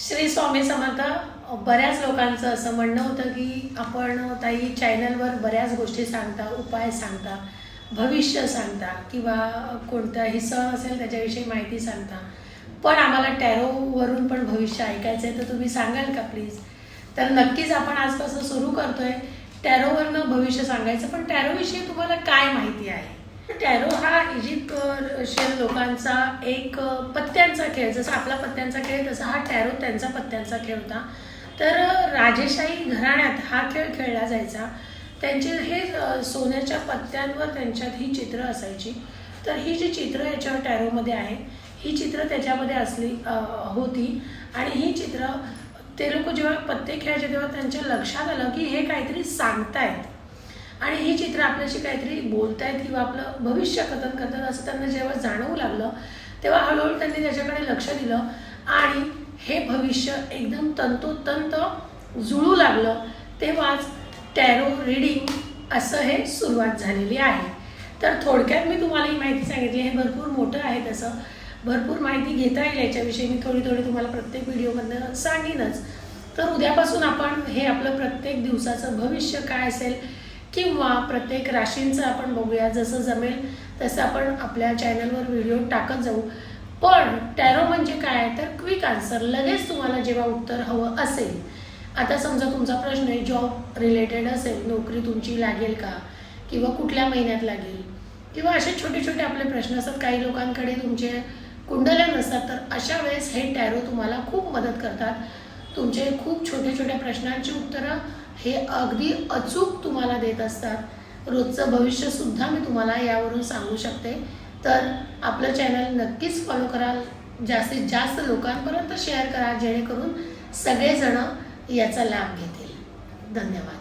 श्री स्वामी समर्थ बऱ्याच लोकांचं असं म्हणणं होतं की आपण ताई चॅनलवर बऱ्याच गोष्टी सांगता उपाय सांगता भविष्य सांगता किंवा कोणताही सण असेल त्याच्याविषयी माहिती सांगता. पण आम्हाला टॅरोवरून पण भविष्य ऐकायचं आहे तर तुम्ही सांगाल का प्लीज तर नक्कीच आपण आजपासून सुरू करतोय. टॅरोवरनं भविष्य सांगायचं पण टॅरोविषयी तुम्हाला काय माहिती आहे? टॅरो हा इजिप्शियन लोकांचा एक पत्त्यांचा खेळ जसा आपला पत्त्यांचा खेळ तसा हा टॅरो त्यांचा पत्त्यांचा खेळ होता. तर राजेशाही घराण्यात हा खेळ खेळला जायचा. त्यांचे हे सोन्याच्या पत्त्यांवर त्यांच्यात ही चित्र असायची. तर ही जी चित्र याच्यावर टॅरोमध्ये आहे ही चित्र त्याच्यामध्ये असली होती. आणि ही चित्र ते लोक जेव्हा पत्ते खेळायचे तेव्हा त्यांच्या लक्षात आलं की हे काहीतरी सांगतायत. आणि ही चित्र आपल्याशी काहीतरी बोलतायत किंवा आपलं भविष्य कथन करतात असं त्यांना जेव्हा जाणवू लागलं तेव्हा हळूहळू त्यांनी त्याच्याकडे लक्ष दिलं आणि हे भविष्य एकदम तंतोतंत जुळू लागलं. तेव्हाच टॅरो रिडिंग असं हे सुरुवात झालेली आहे. तर थोडक्यात मी तुम्हाला ही माहिती सांगितली हे भरपूर मोठं आहे तसं. भरपूर माहिती घेता येईल याच्याविषयी. मी थोडी थोडी तुम्हाला प्रत्येक व्हिडिओमधनं सांगेनच. तर उद्यापासून आपण हे आपलं प्रत्येक दिवसाचं भविष्य काय असेल किंवा प्रत्येक राशींचं आपण बघूया. जसं जमेल तसं आपण आपल्या चॅनलवर व्हिडिओ टाकत जाऊ. पण टॅरो म्हणजे काय? तर क्विक आन्सर. लगेच तुम्हाला जेव्हा उत्तर हवं असेल. आता समजा तुमचा प्रश्न आहे जॉब रिलेटेड असेल नोकरी तुमची लागेल का? किंवा कुठल्या महिन्यात लागेल? किंवा असे छोटे छोटे आपले प्रश्न असतात. काही लोकांकडे तुमचे कुंडल्या नसतात तर अशा वेळेस हे टॅरो तुम्हाला खूप मदत करतात. तुमचे खूप छोट्या छोट्या प्रश्नांची उत्तरं हे अगदी अचूक तुम्हाला देत असतात. रोजचं भविष्यसुद्धा मी तुम्हाला यावरून सांगू शकते. तर आपलं चॅनल नक्कीच फॉलो कराल. जास्तीत जास्त लोकांपर्यंत शेअर करा जेणेकरून सगळेजणं याचा लाभ घेतील. धन्यवाद.